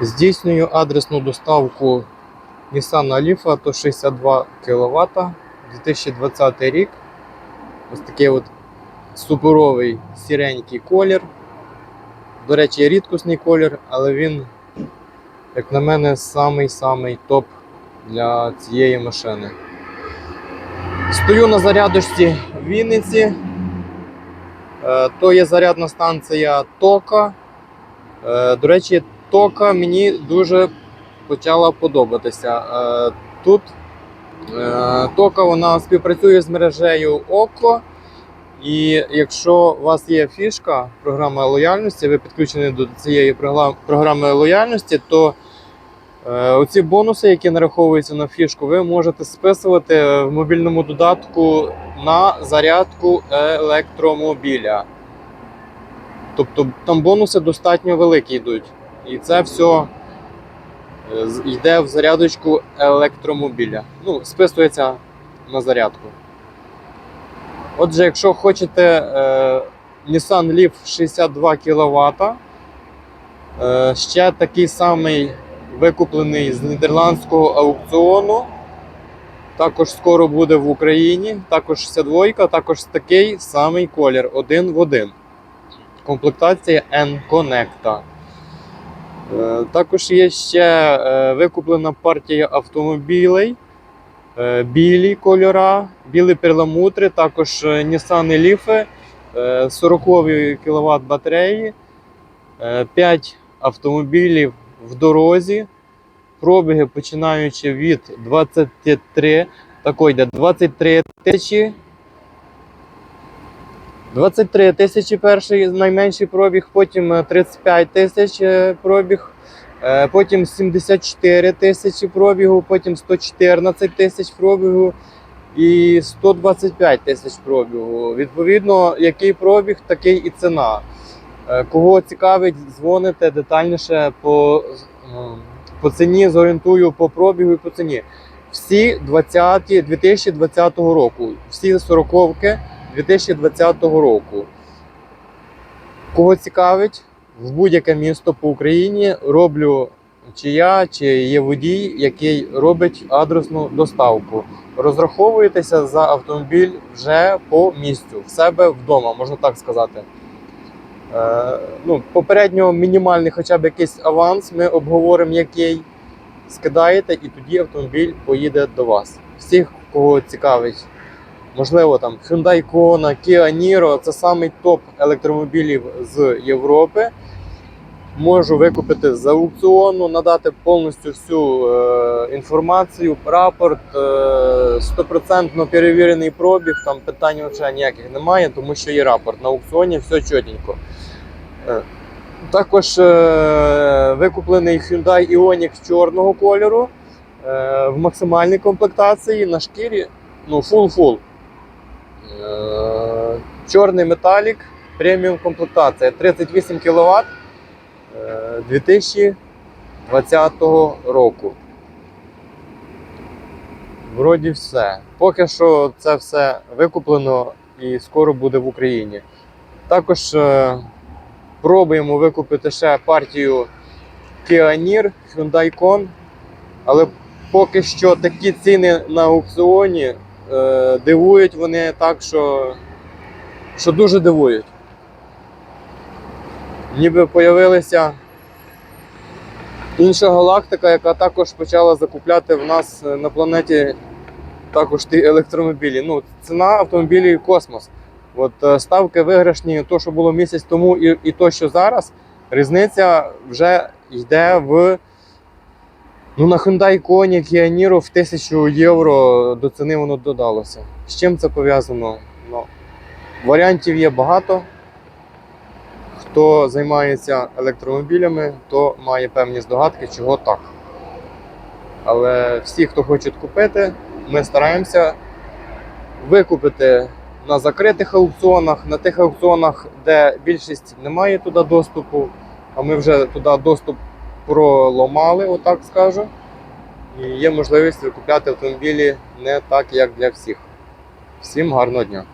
Здійснюю адресну доставку Nissan Leaf то 62 кВт 2020 рік. Ось такий от суперовий сіренький колір. До речі, рідкісний колір, але він, як на мене, самий-самий топ для цієї машини. Стою на зарядочці в Вінниці. Е, То є зарядна станція Тока. Е, До речі, Тока мені дуже почала подобатися. Е, Тут е, Тока вона співпрацює з мережею ОКО. І якщо у вас є фішка програми лояльності, ви підключені до цієї програми лояльності, то е, оці бонуси, які нараховуються на фішку, ви можете списувати в мобільному додатку на зарядку електромобіля. Тобто там бонуси достатньо великі йдуть. І це все е, йде в зарядочку електромобіля. Ну, списується на зарядку. Отже, якщо хочете е, Nissan Leaf 62 кВт, е, ще такий самий викуплений з нідерландського аукціону. Також скоро буде в Україні. Також 62, також такий самий колір, один в один. Комплектація N-Connecta. Е, Також є ще е, викуплена партія автомобілей. Е, Білі кольора, білі перламутри, також Nissan Leaf, е, 40 кВт батареї, 5 автомобілів в дорозі, пробіги починаючи від 23, такої йде 23 тисячі. 23 тисячі перший найменший пробіг, потім е, 35 тисяч е, пробіг, е, потім 74 тисячі пробігу, потім 114 тисяч пробігу і 125 тисяч пробігу. Відповідно, який пробіг, такий і ціна. Е, Кого цікавить, дзвоните детальніше по, е, по ціні, зорієнтую по пробігу і по ціні. Всі 20 2020 року, всі 40 2020 року. Кого цікавить, в будь-яке місто по Україні роблю чи я, чи є водій, який робить адресну доставку. Розраховуєтеся за автомобіль вже по місцю, в себе вдома, можна так сказати. Е, ну, попередньо мінімальний хоча б якийсь аванс, ми обговоримо, який скидаєте, і тоді автомобіль поїде до вас. Всіх, кого цікавить Можливо, там Hyundai Kona, Kia Niro це самий топ електромобілів з Європи. Можу викупити з аукціону, надати повністю всю е, інформацію, рапорт, е, стопроцентно перевірений пробіг, там питань взагалі ніяких немає, тому що є рапорт. На аукціоні все чотенько. Е, також е, викуплений Hyundai Ioniq чорного кольору е, в максимальній комплектації на шкірі, ну, full-full. Е, Чорний металік, преміум комплектація 38 кВт 2020 року. Вроді все. Поки що це все викуплено і скоро буде в Україні. Також е, пробуємо викупити ще партію Kia Nir, Hyundai Kona, але поки що такі ціни на аукціоні дивують вони так, що, що дуже дивують. Ніби появилася інша галактика, яка також почала закупляти в нас е, на планеті також ті електромобілі. Ну, ціна автомобілів космос. От е, ставки виграшні, то, що було місяць тому, і, і то, що зараз, різниця вже йде в Ну, на Hyundai Kona Niro в 1000 євро до ціни воно додалося. З чим це пов'язано? Ну, варіантів є багато. Хто займається електромобілями, то має певні здогадки, чого так. Але всі, хто хочуть купити, ми стараємося викупити на закритих аукціонах, на тих аукціонах, де більшість не має туди доступу, а ми вже туди доступ проломали, отак скажу. І є можливість викупляти автомобілі не так, як для всіх. Всім гарного дня!